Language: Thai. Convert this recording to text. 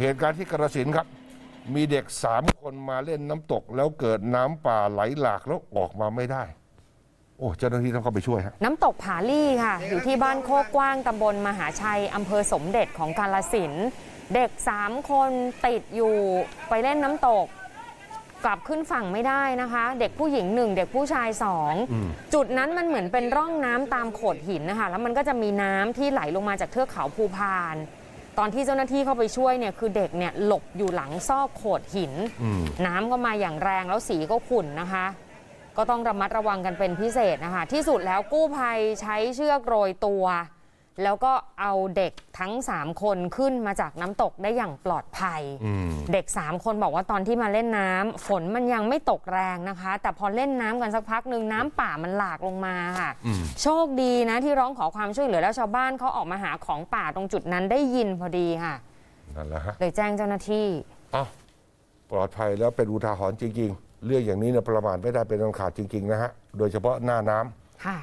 เหตุการณ์ที่กระสินครับ มีเด็กสามคนมาเล่นน้ำตก แล้วเกิดน้ำป่าไหลหลากแล้วออกมาไม่ได้ โอ้เจ้าหน้าที่ต้องเข้าไปช่วยฮะน้ำตกผาลี่ค่ะ อยู่ที่บ้านโคกกว้างตำบลมหาชัยอำเภอสมเด็จของกาลสินเด็ก3คนติดอยู่ไปเล่นน้ำตก กลับขึ้นฝั่งไม่ได้นะคะ เด็กผู้หญิงหนึ่งเด็กผู้ชายสองจุดนั้นมันเหมือนเป็นร่องน้ำตามโขดหินนะคะ แล้วมันก็จะมีน้ำที่ไหลลงมาจากเทือกเขาภูพาน ตอนที่เจ้าหน้าที่เข้าไปช่วยเนี่ยคือเด็กเนี่ยหลบอยู่หลังซอกโขดหิน อืม น้ำก็มาอย่างแรงแล้วสีก็ขุ่นนะคะ ก็ต้องระมัดระวังกันเป็นพิเศษนะคะ ที่สุดแล้วกู้ภัยใช้เชือกโรยตัว แล้วก็เอาเด็กทั้ง 3 คนขึ้นมาจากน้ำตกได้อย่างปลอดภัยอืมเด็ก 3 คนบอกว่าตอนที่มาเล่นน้ำฝนมันยังไม่ตกแรงนะคะ แต่พอเล่นน้ำกันสักพักหนึ่งน้ำป่ามันหลากลงมาค่ะอืมโชคดีนะที่ร้องขอความช่วยเหลือแล้วชาวบ้านเขาออกมาหาของป่าตรงจุดนั้นได้ยินพอดีค่ะนั่นแหละฮะเลยแจ้งเจ้าหน้าที่เอ้าปลอดภัยแล้วเป็นอุทาหรณ์จริง ๆ เรื่องอย่างนี้เนี่ยประมาทไม่ได้เป็นอันขาดจริง ๆ นะฮะ โดยเฉพาะหน้าน้ำค่ะ